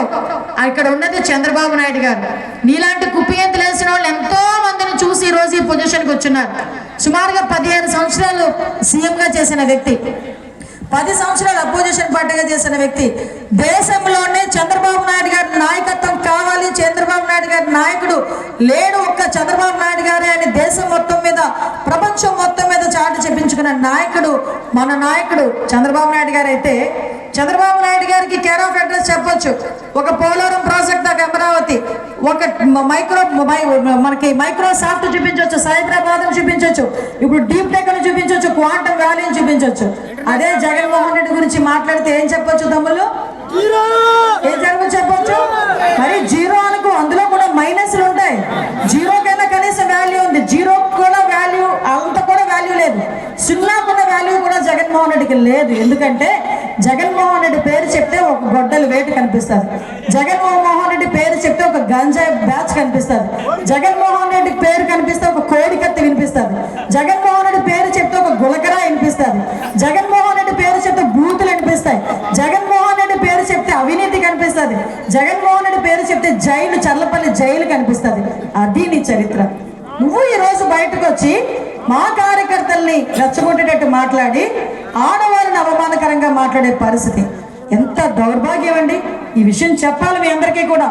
ఉండవు ఇక్కడ ఉన్నది చంద్రబాబు నాయుడు గారు. నీలాంటి కుప్పియంతులు వేసిన వాళ్ళు ఎంతో మందిని చూసి ఈ రోజు ఈ పొజిషన్కి వచ్చున్నారు సుమారుగా పదిహేను సంవత్సరాలు సీఎంగా చేసిన వ్యక్తి పది సంవత్సరాలు అపోజిషన్ పార్టీగా చేసిన వ్యక్తి దేశంలోనే చంద్రబాబు నాయుడు గారి నాయకత్వం కావాలి చంద్రబాబు నాయుడు గారి నాయకుడు లేడు ఒక్క చంద్రబాబు నాయుడు గారే అని దేశం మొత్తం మీద ప్రపంచం మొత్తం మీద చాటు చెప్పించుకున్న నాయకుడు మన నాయకుడు చంద్రబాబు నాయుడు గారు అయితే చంద్రబాబు నాయుడు గారికి కేర్ ఆఫ్ అడ్రస్ చెప్పొచ్చు. ఒక పోలవరం ప్రాజెక్ట్ దాకా అమరావతి ఒక మైక్రో మనకి మైక్రోసాఫ్ట్ చూపించవచ్చు సైబరాబాద్ చూపించవచ్చు ఇప్పుడు డీప్ టెక్ అని చూపించవచ్చు క్వాంటమ్ వ్యాలీని చూపించవచ్చు అదే జగన్మోహన్ రెడ్డి గురించి మాట్లాడితే ఏం చెప్పొచ్చు తమ్ముళ్ళు? ఏం జరగదు చెప్పొచ్చు? మరి జీరో అనుకో అందులో కూడా మైనస్లు ఉంటాయి. జీరో కన్నా కనీసం వాల్యూ ఉంది. జీరో కూడా వాల్యూ అంత కూడా వాల్యూ లేదు. సున్నా కూడా వాల్యూ కూడా జగన్మోహన్ రెడ్డికి లేదు. ఎందుకంటే జగన్మోహన్ రెడ్డి పేరు చెప్తే ఒక గొడ్డలు వేటు కనిపిస్తారు జగన్మోహన్ రెడ్డి పేరు చెప్తే ఒక గంజాయి బ్యాచ్ కనిపిస్తారు జగన్మోహన్ రెడ్డి పేరు కనిపిస్తే ఒక కోడి కత్తి వినిపిస్తుంది. జగన్మోహన్ రెడ్డి పేరు చెప్తే ఒక గులకరా వినిపిస్తుంది. జగన్మోహన్ రెడ్డి పేరు చెప్తే బూతులు వినిపిస్తాయి. జగన్మోహన్ రెడ్డి పేరు చెప్తే అవినీతి కనిపిస్తుంది. జగన్మోహన్ రెడ్డి పేరు చెప్తే జైలు చర్లపల్లి జైలు కనిపిస్తుంది. అది నీ చరిత్ర. నువ్వు ఈ రోజు బయటకు వచ్చి మా కార్యకర్తల్ని రెచ్చగొట్టేటట్టు మాట్లాడి ఆడవాళ్ళు అవమానకరంగా మాట్లాడే పరిస్థితి. ఎంత దౌర్భాగ్యం అండి ఈ విషయం చెప్పాలి మీ అందరికీ కూడా.